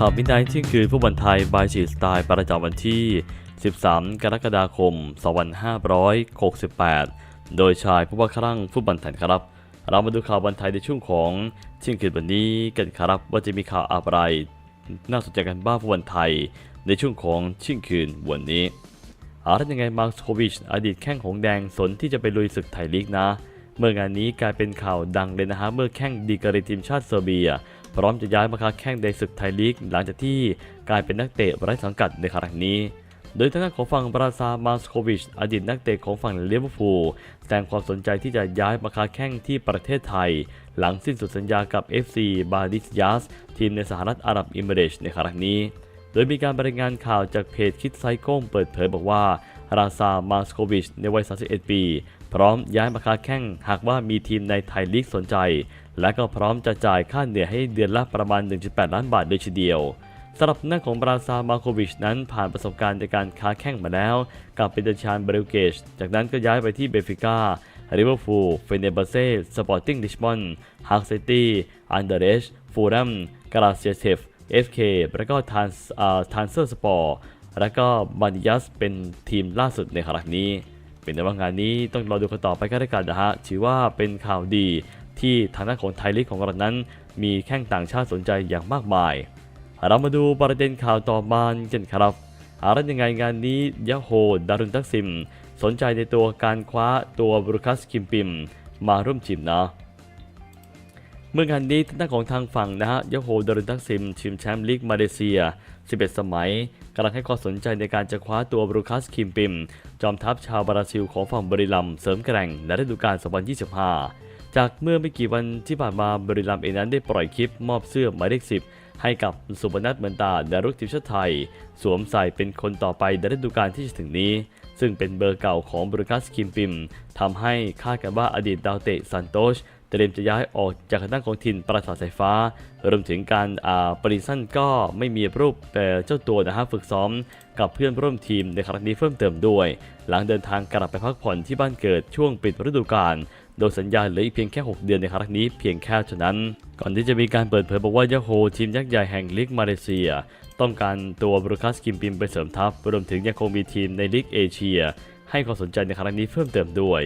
ข่าวมิดไนท์ที่คือผู้บอลไทยบายชีสไตล์ประจำวันที่ 13 กรกฎาคม 2568 โดยชายผู้ว่าครั่งฟุตบอลไทยครับ เรามาดูข่าวบอลไทยในช่วงของเที่ยงคืนวันนี้กันครับว่าจะมีข่าวอะไรน่าสนใจกันบ้างฟุตบอลไทยในช่วงของเที่ยงคืนวันนี้อาร์ตยังไงมาร์คโควิชอดีตแข้งของแดงสนที่จะไปลุยศึกไทยลีกนะ เมื่องานนี้กลายเป็นข่าวดังเลยนะฮะเมื่อแข้งดีกรีทีมชาติเซอร์เบีย พร้อมจะย้ายมาค้าแข้งในศึกไทยลีก หลังจากที่กลายเป็นนักเตะไร้สังกัดในครั้งนี้ โดยทางด้านของฝั่งบราซามาสโควิช อดีตนักเตะของฝั่งลิเวอร์พูลแสดงความสนใจที่จะย้ายมาค้าแข้งที่ประเทศไทย หลังสิ้นสุดสัญญากับ FC บาดิสยาสทีมในสหรัฐอาหรับอิมิเรตส์ในครั้งนี้โดยมีการรายงานข่าวจากเพจคิดไซโก้เปิดเผยบอกว่า ราซา มาสโควิช ในวัย 31 ปี พร้อมย้ายมาค้าแข้งหากว่ามีทีมในไทยลีกสนใจ และก็พร้อมจะจ่ายค่าเหนื่อยให้เดือนละประมาณ 1.8 ล้านบาทโดยทีเดียวสำหรับหน้าของบราซามาโควิชนั้นผ่านประสบการณ์ในการค้าแข้งมาแล้ว กับเปเดชานเบรลเกช จากนั้นก็ย้ายไปที่เบฟิก้าริเวอร์พูลเฟเนเบเซ่สปอร์ติ้งลิชมอนฮาร์กซิตี้อันเดเรชฟูรัมกราเซียเซฟ FK แล้วก็ทานทานเซอร์สปอร์แล้วก็บานิยัสเป็นทีมล่าสุดในครั้งนี้ เป็นในว่างานนี้ต้องรอดูกันต่อไปก็ได้กันนะฮะถือว่าเป็นข่าวดี ที่ทางด้านของไทยลีกของเรานั้น มีแข้งต่างชาติสนใจอย่างมากมาย เรามาดูประเด็นข่าวต่อมากันครับอะไรยังไงงานนี้ยะโฮดารุนทักซิม สนใจในตัวการคว้าตัวบรูคัสคิมปิม มาร่วมทีมนะเมื่องานนี้ทางด้านของทางฝั่งนะฮะยะโฮดารุนทักซิมทีมแชมป์ลีกมาเลเซีย 11 สมัยกำลังให้ความสนใจในการจะคว้าตัวบรูคัสคิมปิม จอมทัพชาวบราซิลของฝั่งบริลัมย์เสริมแกร่งในฤดูกาล 2025 จากเมื่อไม่กี่วันที่ผ่านมาบริลัมเองนั้นได้ปล่อยคลิปมอบเสื้อหมายเลข10ให้กับสุพนัทเหมือนตาดารุกทีมชาติไทย สวมใส่เป็นคนต่อไปในฤดูกาลที่จะถึงนี้ ซึ่งเป็นเบอร์เก่าของบรูคัสคิมปิมทำให้คาดกันว่าอดีตดาวเตะซันโตชเตรียมจะย้ายออกจากทางด้านของถิ่นปราสาทสายฟ้ารวมถึงการอาปริสันก็ไม่มีรูปแต่เจ้าตัวนะฮะฝึกซ้อมกับเพื่อนร่วมทีมในครั้งนี้เพิ่มเติมด้วย หลังเดินทางกลับไปพักผ่อนที่บ้านเกิดช่วงปิดฤดูกาล โดยสัญญาเหลืออีกเพียงแค่ 6 เดือนในครั้งนี้เพียงแค่เท่านั้น ก่อนที่จะมีการเปิดเผยบอกว่ายาโฮทีมยักษ์ใหญ่แห่งลีกมาเลเซีย ต้องการตัวบรูคัสกิมปิมไปเสริมทัพรวมถึงยังคงมีทีมในลีกเอเชีย ให้ความสนใจในครั้งนี้เพิ่มเติมด้วย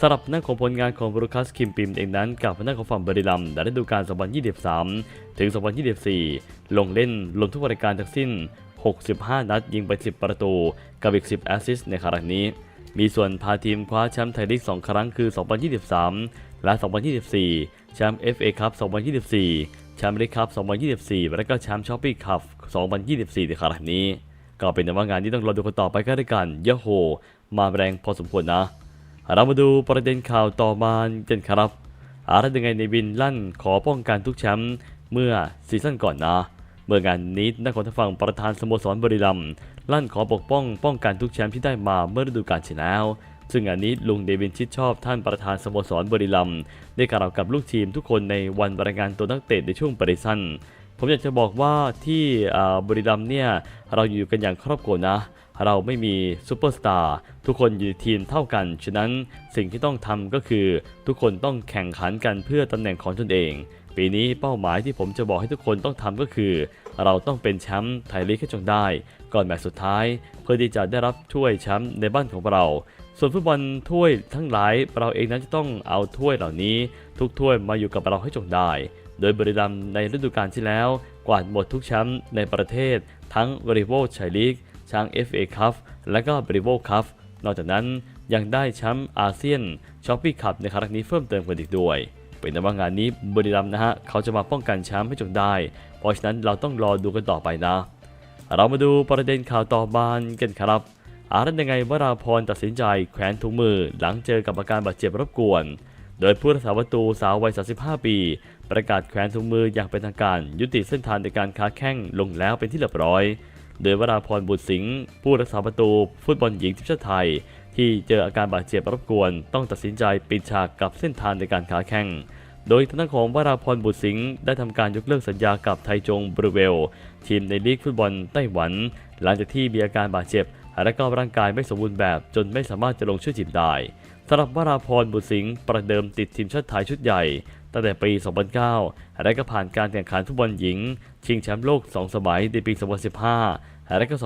สำหรับหน้าของผลงานของบรูคัสคิมปิมเองนั้นกับหน้าของฝั่งบริลัมย์ในฤดูกาล 2023 ถึง 2024 ลงเล่นรวมทุกรายการทั้งสิ้น 65 นัดยิงไป 10 ประตู กับอีก 10 แอสซิสต์ในครั้งนี้ มีส่วนพาทีมคว้าแชมป์ไทยลีก 2 ครั้งคือ 2023 และ 2024 แชมป์ FA คัพ 2024 แชมป์ลีกคัพ 2024 และก็แชมป์ช้อปปี้คัพ 2024 ในครั้งนี้ ก็เป็นแต่ว่างานที่ต้องรอดูกันต่อไปก็ได้กันยะโฮ มาแรงพอสมควรนะ เรามาดูประเด็นข่าวต่อมากันครับอะไรยังไงในวินลั่นขอป้องกันทุกแชมป์เมื่อซีซั่นก่อนนะ เมื่องานนี้นักขอทางฝั่งประธานสโมสรบริลัมลั่นขอปกป้องป้องกันทุกแชมป์ที่ได้มาเมื่อฤดูกาลที่แล้วซึ่งงานนี้ลุงเดวินชิดชอบท่านประธานสโมสรบริลัมได้กล่าวกับลูกทีมทุกคนในวันรายงานตัวนักเตะในช่วงปริซันผมอยากจะบอกว่าที่บริลัมเนี่ยเราอยู่กันอย่างครอบครัวนะ เราไม่มีซูเปอร์สตาร์ทุกคนอยู่ทีมเท่ากัน ฉะนั้นสิ่งที่ต้องทำก็คือ ทุกคนต้องแข่งขันกันเพื่อตำแหน่งของตนเอง ปีนี้เป้าหมายที่ผมจะบอกให้ทุกคนต้องทำก็คือ เราต้องเป็นแชมป์ไทยลีกให้จงได้ ก่อนแมตช์สุดท้าย เพื่อที่จะได้รับถ้วยแชมป์ในบ้านของเรา ส่วนฟุตบอลถ้วยทั้งหลายเราเองนั้นจะต้องเอาถ้วยเหล่านี้ ทุกถ้วยมาอยู่กับเราให้จงได้ โดยบริลัมในฤดูกาลที่แล้ว กวาดหมดทุกแชมป์ในประเทศ ทั้งบริโวชัยลีกช้าง FA คัพและก็บริโวคัพนอกจากนั้นยังได้แชมป์อาเซียนช้อปปี้คัพในครั้งนี้เพิ่มเติมกันอีกด้วย เป็นแต่ว่างานนี้บริลัมย์นะฮะเขาจะมาป้องกันแชมป์ให้จงได้ เพราะฉะนั้นเราต้องรอดูกันต่อไปนะ เรามาดูประเด็นข่าวต่อมากันครับอารันยังไงวราพรตัดสินใจแขวนถุงมือหลังเจอกับอาการบาดเจ็บรบกวน โดยผู้รักษาประตูสาววัย 35 ปี ประกาศแขวนถุงมืออย่างเป็นทางการ ยุติเส้นทางในการค้าแข้งลงแล้วเป็นที่เรียบร้อย โดยวราพรบุตรสิงห์ผู้รักษาประตูฟุตบอลหญิงทีมชาติไทย ที่เจออาการบาดเจ็บรบกวน ต้องตัดสินใจปิดฉากกับเส้นทางในการค้าแข้งโดยทางด้านของวราพรบุตรสิงห์ได้ทำการยกเลิกสัญญากับไทจงบรูเวล ทีมในลีกฟุตบอลไต้หวัน หลังจากที่มีอาการบาดเจ็บและก็ร่างกายไม่สมบูรณ์แบบจนไม่สามารถจะลงช่วยทีมได้สำหรับวราพรบุตรสิงห์ประเดิมติดทีมชาติไทยชุดใหญ่ ตั้งแต่ปี 2009 และก็ผ่านการแข่งขันฟุตบอลหญิง ชิงแชมป์โลก 2 สมัยในปี 2015 และก็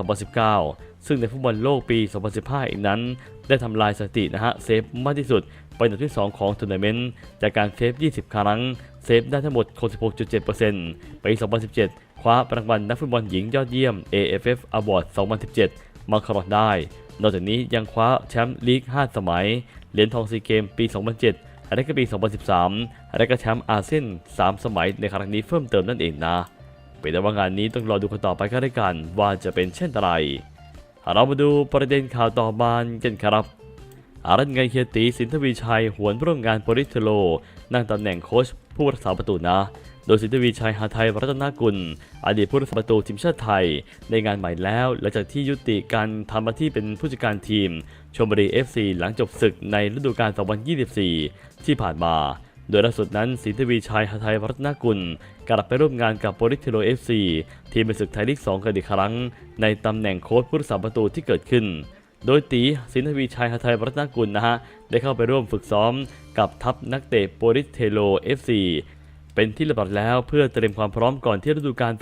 2019 ซึ่งในฟุตบอลโลกปี 2015 อีกนั้น ได้ทำลายสถิตินะฮะเซฟมากที่สุดเป็นอันดับที่ 2 ของทัวร์นาเมนต์จากการเซฟ 20 ครั้ง เซฟได้ทั้งหมด66.7%ปี2017 คว้ารางวัลนักฟุตบอลหญิงยอดเยี่ยม AFF Award 2017 มาครองได้ นอกจากนี้ยังคว้าแชมป์ลีก 5 สมัย เหรียญทองซีเกมปี 2007 และก็ปี 2013 และก็แชมป์อาเซียน 3 สมัยในครั้งนี้เพิ่มเติมนั่นเองนะ เป็นแต่ว่างานนี้ต้องรอดูกันต่อไปก็ได้กันว่าจะเป็นเช่นไร เรามาดูประเด็นข่าวต่อมากันครับอารันไงเฮียตีสินทวีชัยหวนร่วมงานโปริสเทโล นั่งตำแหน่งโค้ชผู้รักษาประตูนะ โดยสินทวีชัยหาไทยรัตนกุล อดีตผู้รักษาประตูทีมชาติไทย ในงานใหม่แล้ว หลังจากที่ยุติการทำหน้าที่เป็นผู้จัดการทีมชมบุรี FC หลังจบศึกในฤดูกาล 2024 ที่ผ่านมา โดยล่าสุดนั้นสินทวีชัยหาไทยรัตนกุล กลับไปร่วมงานกับโปริเทโรเอฟซีทีมเป็นศึกไทยลีก2กันอีกครั้ง ในตำแหน่งโค้ชผู้รักษาประตูที่เกิดขึ้น โดยตีสินทวีชัยหาไทยรัตนกุลนะฮะ ได้เข้าไปร่วมฝึกซ้อมกับทัพนักเตะโปริเทโรเอฟซีเป็นที่ระบาดแล้วเพื่อเตรียมความพร้อมก่อนที่ฤดูกาล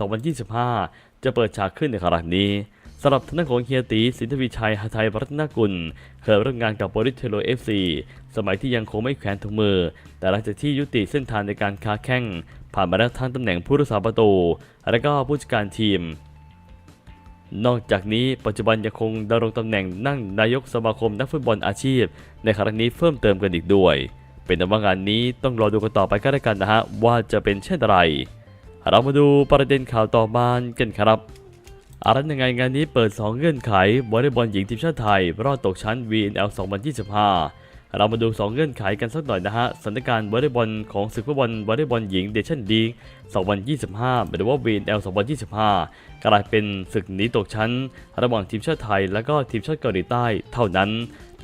2025 จะเปิดฉากขึ้นในครั้งนี้ สำหรับทางด้านของเฮียตีสินทวีชัยหาไทยรัตนกุล เคยร่วมงานกับโปริเทโล FC สมัยที่ยังคงไม่แขวนถุงมือ แต่หลังจากที่ยุติเส้นทางในการค้าแข่ง ผ่านมาแล้วทั้งตำแหน่งผู้รักษาประตู และก็ผู้จัดการทีม นอกจากนี้ปัจจุบันยังคงดำรงตำแหน่งนั่งนายกสมาคมนักฟุตบอลอาชีพ ในครั้งนี้เพิ่มเติมกันอีกด้วย เป็นแต่ว่างานนี้ต้องรอดูกันต่อไปก็แล้วกันนะฮะว่าจะเป็นเช่นไรเรามาดูประเด็นข่าวต่อมากันครับ อะไรยังไงงานนี้เปิด 2 เงื่อนไขวอลเลย์บอลหญิงทีมชาติไทย รอดตกชั้น VNL 2025 เรามาดู 2 เงื่อนไขกันสักหน่อยนะฮะสถานการณ์วอลเลย์บอลของศึกฟุตบอลวอลเลย์บอลหญิงเดชั่นลีก2025 หรือว่า VNL 2025 กลายเป็นศึกหนีตกชั้น ระหว่างทีมชาติไทย และก็ทีมชาติเกาหลีใต้ เท่านั้น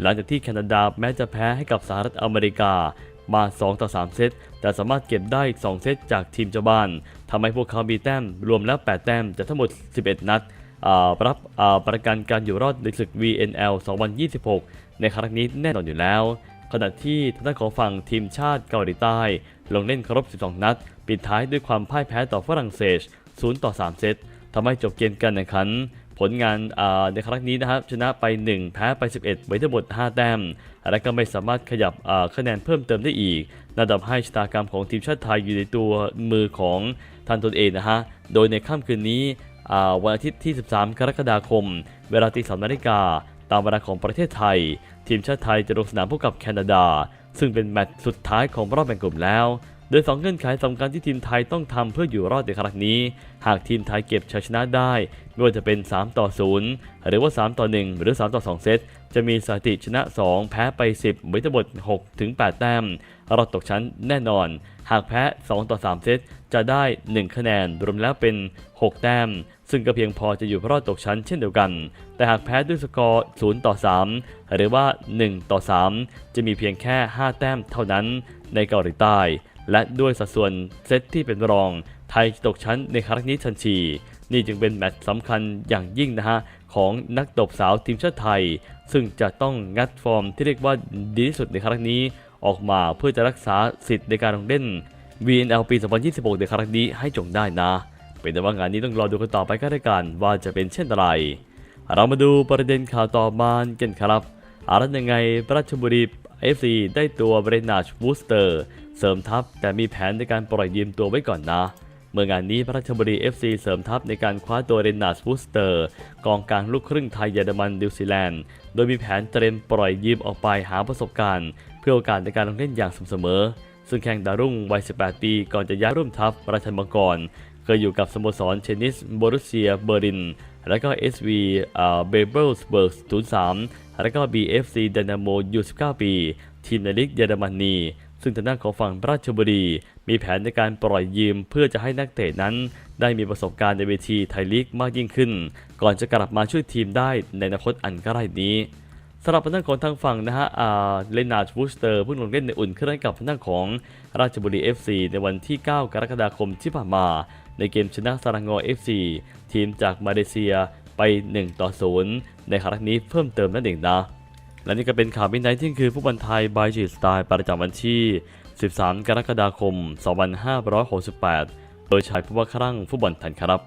หลังจากที่แคนาดาแม้จะแพ้ให้กับสหรัฐอเมริกา มา2ต่อ3 เซต แต่สามารถเก็บได้อีก 2 เซตจากทีมเจ้าบ้านทำให้พวกเขามีแต้มรวมแล้ว 8 แต้มจากทั้งหมด 11 นัดรับประกันการอยู่รอดในศึก VNL 2026 ในครั้งนี้แน่นอนอยู่แล้ว ขณะที่ทางด้านของฝั่งทีมชาติเกาหลีใต้ ลงเล่นครบ 12 นัด ปิดท้ายด้วยความพ่ายแพ้ต่อฝรั่งเศส 0 ต่อ 3 เซตทำให้จบเกมการแข่งขัน ผลงานในครั้งนี้นะครับชนะไป 1 แพ้ไป 11 ไว้ทั้งหมด 5 แต้ม และก็ไม่สามารถขยับคะแนนเพิ่มเติมได้อีกนั่นทำให้ชะตากรรมของทีมชาติไทยอยู่ในตัวมือของทันตนเองนะฮะ โดยในค่ำคืนนี้วันอาทิตย์ที่ 13 กรกฎาคม เวลาตีสามนาฬิกาตามเวลาของประเทศไทย ทีมชาติไทยจะลงสนามพบกับแคนาดา ซึ่งเป็นแมตช์สุดท้ายของรอบแบ่งกลุ่มแล้ว โดย 2 เงื่อนไขสำคัญที่ทีมไทยต้องทำเพื่ออยู่รอดในครั้งนี้ หากทีมไทยเก็บชัยชนะได้ไม่ว่าจะเป็น 3 ต่อ 0 หรือว่า 3 ต่อ 1 หรือ 3 ต่อ 2 เซต จะมีสถิติชนะ 2 แพ้ไป 10ไว้ทั้งหมด6ถึง 8 แต้มรอดตกชั้นแน่นอน หากแพ้ 2 ต่อ 3 เซต จะได้ 1 คะแนน รวมแล้วเป็น 6 แต้ม ซึ่งก็เพียงพอจะอยู่รอดตกชั้นเช่นเดียวกัน แต่หากแพ้ด้วยสกอร์ 0 ต่อ 3 หรือว่า 1 ต่อ 3 จะมีเพียงแค่ 5 แต้มเท่านั้นในเกาหลีใต้ และด้วยสัดส่วนเซตที่เป็นรอง ไทยตกชั้นในครั้งนี้ทันทีนี่จึงเป็นแมตช์สำคัญอย่างยิ่งนะฮะ ของนักตบสาวทีมชาติไทย ซึ่งจะต้องงัดฟอร์มที่เรียกว่าดีที่สุดในครั้งนี้ออกมาเพื่อจะรักษาสิทธิ์ในการลงเล่น VNL ปี 2026 ในครั้งนี้ให้จงได้นะ เป็นแต่ว่างานนี้ต้องรอดูกันต่อไปก็ได้กันว่าจะเป็นเช่นไร เรามาดูประเด็นข่าวต่อมากันครับอารันยังไงราชบุรี FC ได้ตัวเบรนาชวูสเตอร์ เสริมทัพแต่มีแผนในการปล่อยยืมตัวไว้ก่อนนะ เมื่องานนี้พระราชบุรี FC เสริมทัพในการคว้าตัวเรนนาสฟูสเตอร์ กองกลางลูกครึ่งไทยเยอรมันนิวซีแลนด์ โดยมีแผนเตรียมปล่อยยืมออกไปหาประสบการณ์ เพื่อโอกาสในการลงเล่นอย่างสม่ำเสมอ ซึ่งแข่งดารุ่งวัย 18 ปีก่อนจะย้ายร่วมทัพราชันมังกรเคยอยู่กับสโมสรเชนิสโบรุเซียเบอร์ลิน และก็ SV อ่าเบเบิลสเบิร์ก03 และก็ BFC ดนาโมยู19 ปี ทีมในลีกเยอรมนี ซึ่งทางด้านของฝั่งราชบุรี มีแผนในการปล่อยยืมเพื่อจะให้นักเตะนั้น ได้มีประสบการณ์ในเวทีไทยลีกมากยิ่งขึ้น ก่อนจะกลับมาช่วยทีมได้ในอนาคตอันใกล้นี้สำหรับทางด้านของทางฝั่งนะฮะเลนาร์ดวูสเตอร์เพิ่งลงเล่นในอุ่นเครื่องกับทางด้านของราชบุรี FC ในวันที่ 9 กรกฎาคมที่ผ่านมา ในเกมชนะสารางอ FC ทีมจากมาเลเซียไป 1 ต่อ 0 ในครั้งนี้เพิ่มเติมนั่นเองนะ และนี่ก็เป็นข่าวมินไนที่คือผู้บอลไทยบายจีสไตล์ประจำวันที่ 13 กรกฎาคม 2568 โดยชายผู้ว่าครั่งฟุตบอลไทยครับ